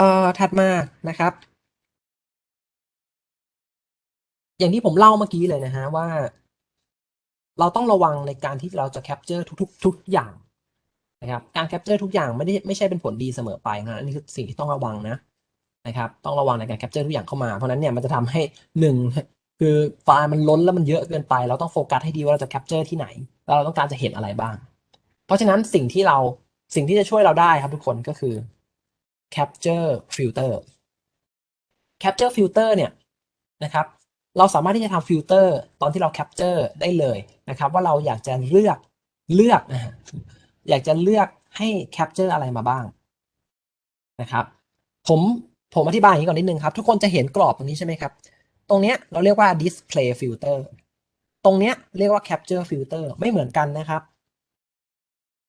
อ่อถัดมานะครับ อย่างที่ผมเล่าเมื่อกี้เลยนะฮะว่า เราต้องระวังในการที่เราจะแคปเจอร์ทุกๆทุกอย่างนะครับการแคปเจอร์ทุกอย่างไม่ได้ไม่ใช่เป็นผลดีเสมอไปนะอันนี้คือสิ่งที่ต้องระวังนะนะครับ ต้องระวังในการแคปเจอร์ทุกอย่างเข้ามาเพราะนั้นเนี่ยมันจะทำให้หนึ่งคือไฟล์มันล้นแล้วมันเยอะเกินไป เราต้องโฟกัสให้ดีว่าเราจะแคปเจอร์ที่ไหนแล้วเราต้องการจะเห็นอะไรบ้าง เพราะฉะนั้นสิ่งที่เราสิ่งที่จะช่วยเราได้ครับทุกคนก็คือ capture filter capture filter เนี่ยนะครับเราสามารถที่จะทำฟิลเตอร์ตอนที่เราแคปเจอร์ได้เลยนะครับ ว่าเราอยากจะเลือกเลือกนะอยากจะเลือกให้แคปเจอร์อะไรมาบ้างนะครับ ผมผมอธิบายอย่างนี้ก่อนนิดนึงครับ ทุกคนจะเห็นกรอบตรงนี้ใช่ไหมครับ ตรงเนี้ยเราเรียกว่า display filter ตรงเนี้ยเรียกว่า capture filter ไม่เหมือนกันนะครับ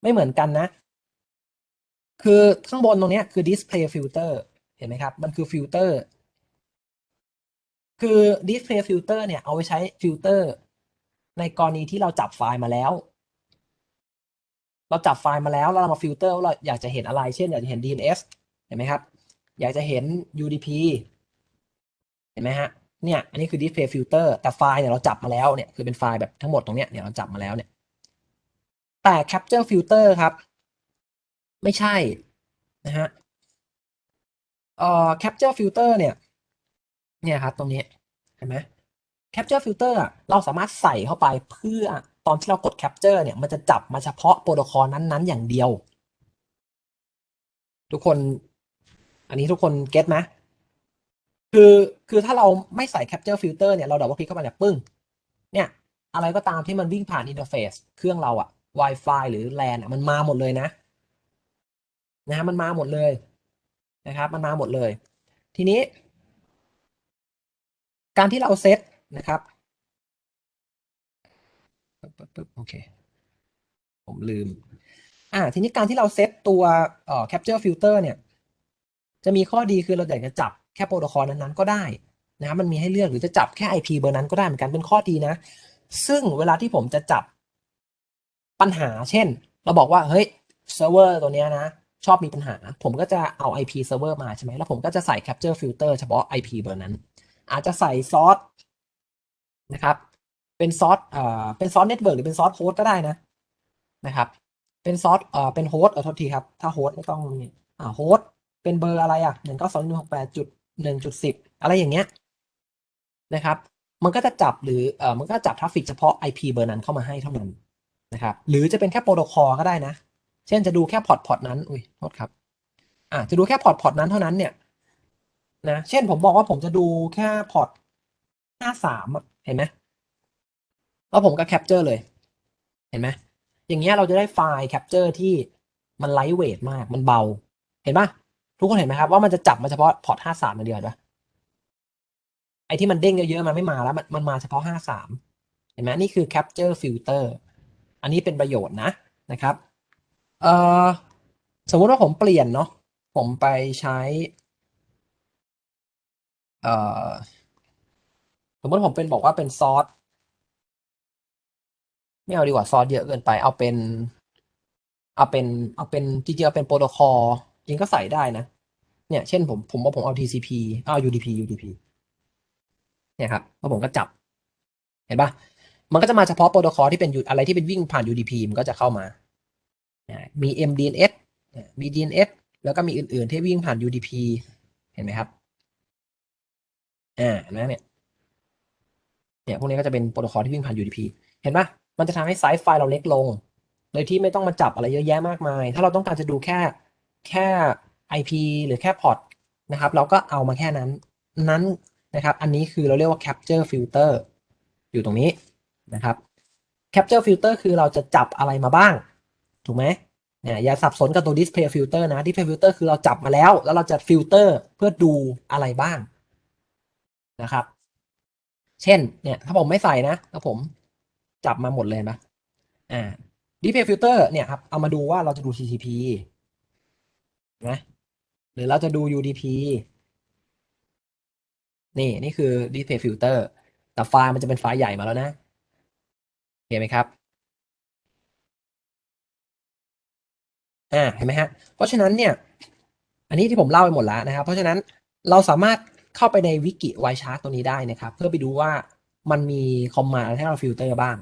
ไม่เหมือนกันนะ คือข้างบนตรงนี้คือ display filter เห็นไหมครับ มันคือฟิลเตอร์ คือ display filter เนี่ย เอาไว้ใช้ฟิลเตอร์ ในกรณีที่เราจับไฟล์มาแล้ว เราจับไฟล์มาแล้ว แล้วเรามาฟิลเตอร์ว่าเราอยากจะเห็นอะไร เช่น อยากจะเห็น DNS เห็นไหมครับ อยากจะเห็น UDP เห็นไหมฮะ เนี่ย อันนี้คือ display filter แต่ไฟล์เนี่ยเราจับมาแล้วเนี่ย คือเป็นไฟล์แบบทั้งหมดตรงเนี้ย เนี่ยเราจับมาแล้วเนี่ย แต่ capture filter ครับ ไม่ใช่นะฮะเอ่อ capture filter เนี่ยเนี่ยครับตรงนี้เห็นไหม capture filter อะเราสามารถใส่เข้าไปเพื่อตอนที่เรากด capture เนี่ยมันจะจับมาเฉพาะโปรโตคอลนั้นๆ อย่างเดียว ทุกคน อันนี้ทุกคนเก็ตไหมคือคือถ้าเราไม่ใส่ capture filter เนี่ยเราดับเบิลคลิกเข้าไปเนี่ยปึ้งเนี่ยอะไรก็ตามที่มันวิ่งผ่านอินเทอร์เฟซเครื่องเราอะ Wi-Fi หรือ LAN อะมันมาหมดเลยนะ นะฮะมันมาหมดเลยนะครับ มันมาหมดเลย ทีนี้ การที่เราเซตนะครับปึ๊บปึ๊บปึ๊บโอเค ผมลืม อ่า ทีนี้การที่เราเซตตัวเอ่อ capture filter เนี่ย จะมีข้อดีคือเราอยากจะจับแค่โปรโตคอลนั้นๆก็ได้นะมันมีให้เลือกหรือจะจับแค่ IP เบอร์นั้นก็ได้เหมือนกันเป็นข้อดีนะ ซึ่งเวลาที่ผมจะจับปัญหาเช่น เราบอกว่า เฮ้ยเซิร์ฟเวอร์ตัวเนี้ยนะ ชอบมีปัญหา ผมก็จะเอา IP เซิร์ฟเวอร์มาใช่ไหมแล้วผมก็จะใส่ capture filter เฉพาะ IP เบอร์นั้น อาจจะใส่ซอสนะครับ เป็นซอสเอ่อเป็นซอสเน็ตเวิร์กหรือเป็นซอสโฮสก็ได้นะนะครับ เป็นซอสเอ่อเป็นโฮสต์เออโทษทีครับ ถ้าโฮสต์ไม่ต้องอ่าโฮสต์เป็นเบอร์อะไรอะหนึ่งเก้าสองหนึ่งหกแปดจุดหนึ่งจุดสิบอะไรอย่างเงี้ยนะครับ มันก็จะจับหรือเอ่อมันก็จับทราฟฟิกเฉพาะ IP เบอร์นั้นเข้ามาให้เท่านั้นนะครับ หรือจะเป็นแค่โปรโตคอลก็ได้นะ เช่นจะดูแค่พอร์ตพอร์ตนั้น อุ้ยโทษครับ อ่าจะดูแค่พอร์ตพอร์ตนั้นเท่านั้นเนี่ย นะ เช่นผมบอกว่าผมจะดูแค่พอร์ตห้าสามเห็นไหมแล้วผมก็แคปเจอร์เลย เห็นไหมอย่างเงี้ยเราจะได้ไฟล์แคปเจอร์ที่มันไลท์เวทมาก มันเบา เห็นปะทุกคนเห็นไหมครับว่ามันจะจับมาเฉพาะพอร์ตห้าสามเดียวเห็นะไอที่มันเด้งเยอะๆมันไม่มาแล้วมันมันมาเฉพาะห้าสามเห็นไหมนี่คือ capture filter อันนี้เป็นประโยชน์นะนะครับ เอ่อสมมุติว่าผมเปลี่ยนเนาะผมไปใช้ เอ่อสมมติผมเป็นบอกว่าเป็นซอสไม่เอาดีกว่าซอสเยอะเกินไป เอาเป็น เอาเป็น เอาเป็นจริงๆเอาเป็นโปรโตคอลจริงก็ใส่ได้นะ เนี่ยเช่นผมผมว่าผมเอา TCP เอา UDP UDP เนี่ยครับแล้วผมก็จับ เห็นปะมันก็จะมาเฉพาะโปรโตคอลที่เป็นอะไรที่เป็นวิ่งผ่าน UDP มันก็จะเข้ามา มี MDNS มี DNS แล้วก็มีอื่น ๆ ที่วิ่งผ่าน UDP เห็นไหมครับ อ่านะเนี่ย เนี่ย พวกนี้ก็จะเป็นโปรโตคอลที่วิ่งผ่าน UDP เห็นปะมันจะทำให้ไซส์ไฟล์เราเล็กลง โดยที่ไม่ต้องมาจับอะไรเยอะแยะมากมาย ถ้าเราต้องการจะดูแค่แค่ IP หรือแค่พอร์ตนะครับ เราก็เอามาแค่นั้น นั้นนะครับ อันนี้คือเราเรียกว่า capture filter อยู่ตรงนี้นะครับ capture filter คือเราจะจับอะไรมาบ้าง ถูกไหมเนี่ยอย่าสับสนกับตัว display filter นะ display filter คือเราจับมาแล้ว แล้วเราจะฟิลเตอร์เพื่อดูอะไรบ้างนะครับ เช่น เนี่ย ถ้าผมไม่ใส่นะถ้าผมจับมาหมดเลยนะอ่า display filter เนี่ยครับ เอามาดูว่าเราจะดู TCP นะหรือเราจะดู UDP นี่ นี่คือ display filter แต่ไฟล์มันจะเป็นไฟล์ใหญ่มาแล้วนะเห็นไหมครับ อ่าเห็นไหมฮะ เพราะฉะนั้นเนี่ย อันนี้ที่ผมเล่าไปหมดแล้วนะครับ เพราะฉะนั้นเราสามารถเข้าไปในวิกิไวชาร์ตตัวนี้ได้นะครับ เพื่อไปดูว่ามันมีคอมมานด์ให้เราฟิลเตอร์บ้าง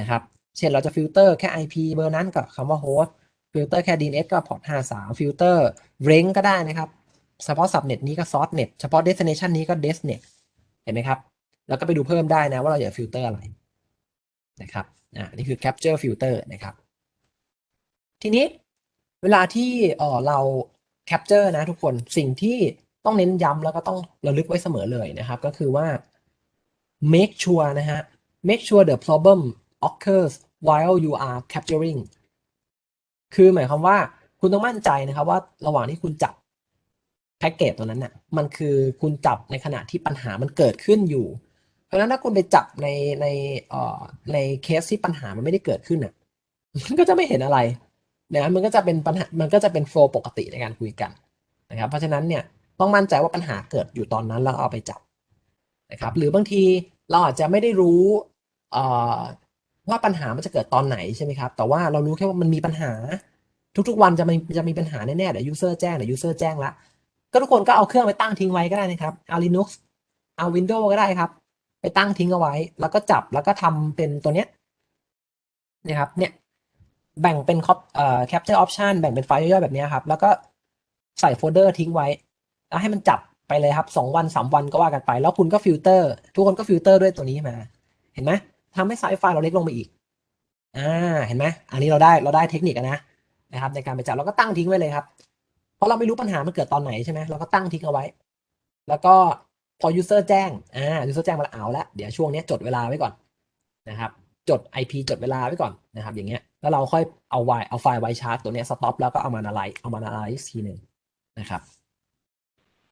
นะครับ เช่นเราจะฟิลเตอร์แค่ IP เบอร์นั้นกับคำว่าโฮสต์ฟิลเตอร์แค่ DNS ก็พอร์ต53ฟิลเตอร์เรนก็ได้นะครับ เฉพาะ subnet นี้ก็ sourcenet เฉพาะ destination นี้ก็ destnet เห็นไหมครับ แล้วก็ไปดูเพิ่มได้นะว่าเราอยากฟิลเตอร์อะไรนะครับ อ่า นี่คือ capture filter นะครับ ทีนี้ เวลาที่เออเรา capture นะทุกคนสิ่งที่ต้องเน้นย้ำแล้วก็ต้องระลึกไว้เสมอเลยนะครับ ก็คือว่า make sure นะฮะ make sure the problem occurs while you are capturing คือหมายความว่าคุณต้องมั่นใจนะครับว่าระหว่างที่คุณจับแพ็กเกจตัวนั้นน่ะมันคือคุณจับในขณะที่ปัญหามันเกิดขึ้นอยู่ เพราะฉะนั้นถ้าคุณไปจับในในเอ่อในเคสที่ปัญหามันไม่ได้เกิดขึ้นน่ะมันก็จะไม่เห็นอะไร นะมันก็จะเป็นปัญหามันก็จะเป็นโฟล์ปกติในการคุยกันนะครับ เพราะฉะนั้นเนี่ยต้องมั่นใจว่าปัญหาเกิดอยู่ตอนนั้นแล้วเอาไปจับนะครับ หรือบางทีเราอาจจะไม่ได้รู้ว่าปัญหามันจะเกิดตอนไหนใช่ไหมครับ แต่ว่าเรารู้แค่ว่ามันมีปัญหา ทุกๆวันจะมีจะมีปัญหาแน่ๆเดี๋ยวยูเซอร์แจ้งเดี๋ยวยูเซอร์แจ้งละก็ทุกคนก็เอาเครื่องไปตั้งทิ้งไว้ก็ได้นะครับเอา Linux เอา Windows ก็ได้ครับ ไปตั้งทิ้งเอาไว้ แล้วก็จับแล้วก็ทำเป็นตัวเนี้ยนะครับเนี่ย แบ่งเป็น cop เอ่อ capture option แบ่งเป็นไฟล์ย่อยๆแบบนี้ครับ แล้วก็ใส่โฟลเดอร์ทิ้งไว้ แล้วให้มันจับไปเลยครับสองวันสามวันก็ว่ากันไป แล้วคุณก็ฟิลเตอร์ ทุกคนก็ฟิลเตอร์ด้วยตัวนี้มา เห็นไหมทำให้ไซส์ไฟล์เราเล็กลงไปอีก อ่า เห็นไหมอันนี้เราได้เราได้เทคนิคอะนะนะครับ ในการไปจับเราก็ตั้งทิ้งไว้เลยครับ เพราะเราไม่รู้ปัญหามันเกิดตอนไหนใช่ไหมเราก็ตั้งทิ้งเอาไว้ แล้วก็พอ user แจ้ง อ่า user แจ้งมาแล้วเอาละ เดี๋ยวช่วงนี้จดเวลาไว้ก่อนนะครับ จด IP จดเวลาไว้ก่อนนะครับอย่างเงี้ยแล้วเราค่อยเอาไวเอาไฟล์ไวชาร์ตตัวเนี้ย stop แล้วก็เอามา analyze เอามา analyze ทีหนึ่งนะครับ